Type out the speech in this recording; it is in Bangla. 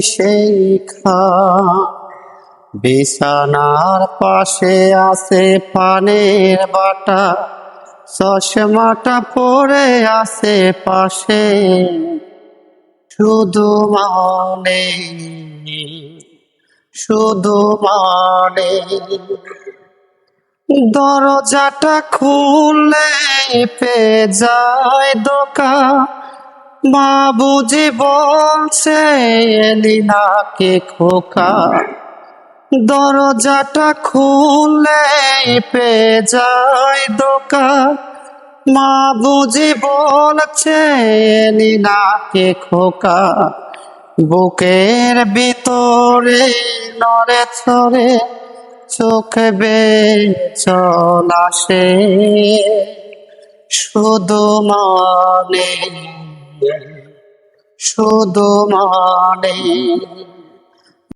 সেই বিছানার পাশে আছে পানের বাটা, চশমাটা পড়ে আছে পাশে। শুধু মানে শুধু মানে দরজাটা খুললে পে যায় দোকান। মা বুঝি বলছে, এলিনাকে খোকা। দরজাটা খুললে পে যায় দোকান মা বুঝি বলছে, এলিনাকে খোকা। বুকের ভিতরে নড়ে ছড়ে চোখ বে চল আসে। শুধু মানে শুধু মানে